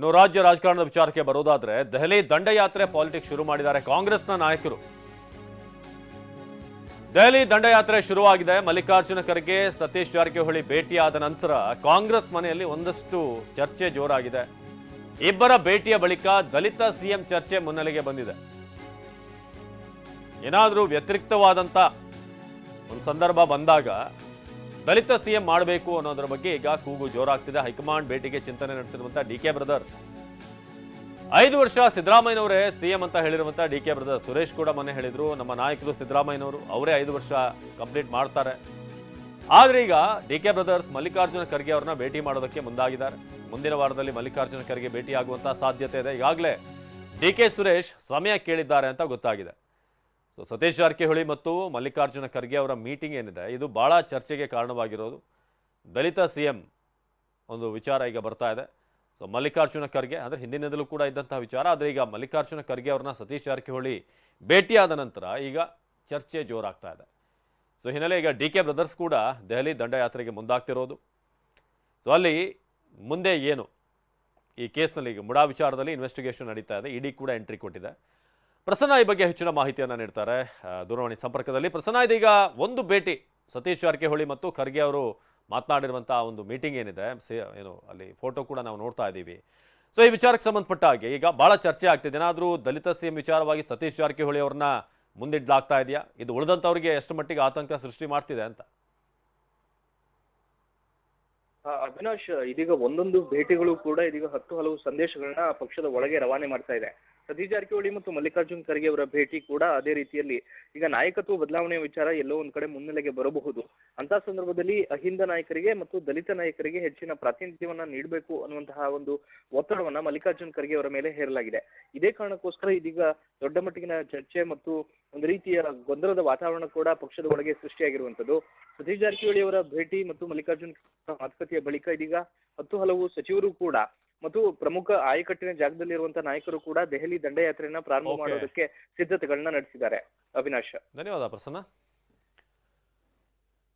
ಇನ್ನು ರಾಜ್ಯ ರಾಜಕಾರಣದ ವಿಚಾರಕ್ಕೆ ಬರೋದಾದ್ರೆ, ದೆಹಲಿ ದಂಡಯಾತ್ರೆ ಪಾಲಿಟಿಕ್ಸ್ ಶುರು ಮಾಡಿದ್ದಾರೆ ಕಾಂಗ್ರೆಸ್ನ ನಾಯಕರು. ದೆಹಲಿ ದಂಡಯಾತ್ರೆ ಶುರುವಾಗಿದೆ. ಮಲ್ಲಿಕಾರ್ಜುನ ಖರ್ಗೆ, ಸತೀಶ್ ಜಾರಕಿಹೊಳಿ ಭೇಟಿಯಾದ ನಂತರ ಕಾಂಗ್ರೆಸ್ ಮನೆಯಲ್ಲಿ ಒಂದಷ್ಟು ಚರ್ಚೆ ಜೋರಾಗಿದೆ. ಇಬ್ಬರ ಭೇಟಿಯ ಬಳಿಕ ದಲಿತ ಸಿಎಂ ಚರ್ಚೆ ಮುನ್ನೆಲೆಗೆ ಬಂದಿದೆ. ಏನಾದರೂ ವ್ಯತಿರಿಕ್ತವಾದಂಥ ಒಂದು ಸಂದರ್ಭ ಬಂದಾಗ ದಲಿತ ಸಿಎಂ ಮಾಡಬೇಕು ಅನ್ನೋದರ ಬಗ್ಗೆ ಈಗ ಕೂಗು ಜೋರಾಗ್ತಿದೆ. ಹೈಕಮಾಂಡ್ ಭೇಟಿಗೆ ಚಿಂತನೆ ನಡೆಸಿರುವಂತಹ ಡಿ ಕೆ ಬ್ರದರ್ಸ್. ಐದು ವರ್ಷ ಸಿದ್ದರಾಮಯ್ಯನವರೇ ಸಿಎಂ ಅಂತ ಹೇಳಿರುವಂತಹ ಡಿ ಕೆ ಬ್ರದರ್ಸ್. ಸುರೇಶ್ ಕೂಡ ಮೊನ್ನೆ ಹೇಳಿದ್ರು, ನಮ್ಮ ನಾಯಕರು ಸಿದ್ದರಾಮಯ್ಯನವರು ಅವರೇ ಐದು ವರ್ಷ ಕಂಪ್ಲೀಟ್ ಮಾಡ್ತಾರೆ. ಆದ್ರೆ ಈಗ D K brothers Mallikarjuna Kharge ಅವ್ರನ್ನ ಭೇಟಿ ಮಾಡೋದಕ್ಕೆ ಮುಂದಾಗಿದ್ದಾರೆ. ಮುಂದಿನ ವಾರದಲ್ಲಿ ಮಲ್ಲಿಕಾರ್ಜುನ ಖರ್ಗೆ ಭೇಟಿ ಆಗುವಂತ ಸಾಧ್ಯತೆ ಇದೆ. ಈಗಾಗಲೇ ಡಿ ಕೆ ಸುರೇಶ್ ಸಮಯ ಕೇಳಿದ್ದಾರೆ ಅಂತ ಗೊತ್ತಾಗಿದೆ. ಸೊ ಸತೀಶ್ ಜಾರಕಿಹೊಳಿ ಮತ್ತು ಮಲ್ಲಿಕಾರ್ಜುನ ಖರ್ಗೆ ಅವರ ಮೀಟಿಂಗ್ ಏನಿದೆ, ಇದು ಬಹಳ ಚರ್ಚೆಗೆ ಕಾರಣವಾಗಿರೋದು. ದಲಿತ ಸಿ ಎಂ ಒಂದು ವಿಚಾರ ಈಗ ಬರ್ತಾ ಇದೆ. ಸೊ ಮಲ್ಲಿಕಾರ್ಜುನ ಖರ್ಗೆ, ಅಂದರೆ ಹಿಂದಿನಿಂದಲೂ ಕೂಡ ಇದ್ದಂತಹ ವಿಚಾರ, ಆದರೆ ಈಗ ಮಲ್ಲಿಕಾರ್ಜುನ ಖರ್ಗೆ ಅವ್ರನ್ನ ಸತೀಶ್ ಜಾರಕಿಹೊಳಿ ಭೇಟಿಯಾದ ನಂತರ ಈಗ ಚರ್ಚೆ ಜೋರಾಗ್ತಾ ಇದೆ. ಸೊ ಹಿನ್ನೆಲೆ ಈಗ ಡಿ ಕೆ ಬ್ರದರ್ಸ್ ಕೂಡ ದೆಹಲಿ ದಂಡಯಾತ್ರೆಗೆ ಮುಂದಾಗ್ತಿರೋದು. ಸೊ ಅಲ್ಲಿ ಮುಂದೆ ಏನು ಈ ಕೇಸ್ನಲ್ಲಿ ಈಗ ಮುಡಾ ವಿಚಾರದಲ್ಲಿ ಇನ್ವೆಸ್ಟಿಗೇಷನ್ ನಡೀತಾ ಇದೆ, ಇಡಿ ಕೂಡ ಎಂಟ್ರಿ ಕೊಟ್ಟಿದೆ. ಪ್ರಸನ್ನ ಈ ಬಗ್ಗೆ ಹೆಚ್ಚಿನ ಮಾಹಿತಿಯನ್ನು ನೀಡ್ತಾರೆ. ದೂರವಾಣಿ ಸಂಪರ್ಕದಲ್ಲಿ ಪ್ರಸನ್ನ ಇದೀಗ ಒಂದು ಭೇಟಿ ಸತೀಶ್ ಜಾರಕಿಹೊಳಿ ಮತ್ತು ಖರ್ಗೆ ಅವರು ಮಾತನಾಡಿರುವಂಥ ಒಂದು ಮೀಟಿಂಗ್ ಏನಿದೆ. ಏನು, ಅಲ್ಲಿ ಫೋಟೋ ಕೂಡ ನಾವು ನೋಡ್ತಾ ಇದ್ದೀವಿ. ಸೊ, ಈ ವಿಚಾರಕ್ಕೆ ಸಂಬಂಧಪಟ್ಟ ಹಾಗೆ ಈಗ ಭಾಳ ಚರ್ಚೆ ಆಗ್ತಿದೆ. ಏನಾದರೂ ದಲಿತ ಸಿಎಂ ವಿಚಾರವಾಗಿ ಸತೀಶ್ ಜಾರಕಿಹೊಳಿ ಅವ್ರನ್ನ ಮುಂದಿಡ್ಲಾಗ್ತಾ ಇದೆಯಾ? ಇದು ಉಳಿದಂಥವ್ರಿಗೆ ಎಷ್ಟು ಮಟ್ಟಿಗೆ ಆತಂಕ ಸೃಷ್ಟಿ ಮಾಡ್ತಿದೆ ಅಂತ. ಅವಿನಾಶ್, ಇದೀಗ ಒಂದೊಂದು ಭೇಟಿಗಳು ಕೂಡ ಇದೀಗ ಹತ್ತು ಹಲವು ಸಂದೇಶಗಳನ್ನ ಪಕ್ಷದ ಒಳಗೆ ರವಾನೆ ಮಾಡ್ತಾ ಇದೆ. ಸತೀಶ್ ಜಾರಕಿಹೊಳಿ ಮತ್ತು ಮಲ್ಲಿಕಾರ್ಜುನ್ ಖರ್ಗೆ ಅವರ ಭೇಟಿ ಕೂಡ ಅದೇ ರೀತಿಯಲ್ಲಿ ಈಗ ನಾಯಕತ್ವ ಬದಲಾವಣೆಯ ವಿಚಾರ ಎಲ್ಲೋ ಒಂದ್ ಕಡೆ ಮುನ್ನೆಲೆಗೆ ಬರಬಹುದು. ಅಂತ ಸಂದರ್ಭದಲ್ಲಿ ಅಹಿಂದ ನಾಯಕರಿಗೆ ಮತ್ತು ದಲಿತ ನಾಯಕರಿಗೆ ಹೆಚ್ಚಿನ ಪ್ರಾತಿನಿಧ್ಯವನ್ನ ನೀಡಬೇಕು ಅನ್ನುವಂತಹ ಒಂದು ಒತ್ತಡವನ್ನ ಮಲ್ಲಿಕಾರ್ಜುನ್ ಖರ್ಗೆ ಅವರ ಮೇಲೆ ಹೇರಲಾಗಿದೆ. ಇದೇ ಕಾರಣಕ್ಕೋಸ್ಕರ ಇದೀಗ ದೊಡ್ಡ ಮಟ್ಟಿಗಿನ ಚರ್ಚೆ ಮತ್ತು ಒಂದು ರೀತಿಯ ಗೊಂದಲದ ವಾತಾವರಣ ಕೂಡ ಪಕ್ಷದ ಒಳಗೆ ಸೃಷ್ಟಿಯಾಗಿರುವಂತದ್ದು ಸತೀಶ್ ಜಾರಕಿಹೊಳಿ ಅವರ ಭೇಟಿ ಮತ್ತು ಮಲ್ಲಿಕಾರ್ಜುನ್ ಮಾತುಕತೆಯ ಬಳಿಕ ಇದೀಗ ಹತ್ತು ಹಲವು ಸಚಿವರು ಕೂಡ ಮತ್ತು ಪ್ರಮುಖ ಆಯಕಟ್ಟಿನ ಜಾಗದಲ್ಲಿರುವಂತಹ ನಾಯಕರು ಕೂಡ ದೆಹಲಿ ದಂಡಯಾತ್ರೆಯನ್ನ ಪ್ರಾರಂಭ. ಮಾಡೋದಕ್ಕೆ ಸಿದ್ಧತೆಗಳನ್ನ ನಡೆಸಿದ್ದಾರೆ. ಅವಿನಾಶ್. ಧನ್ಯವಾದ ಪ್ರಸನ್ನ.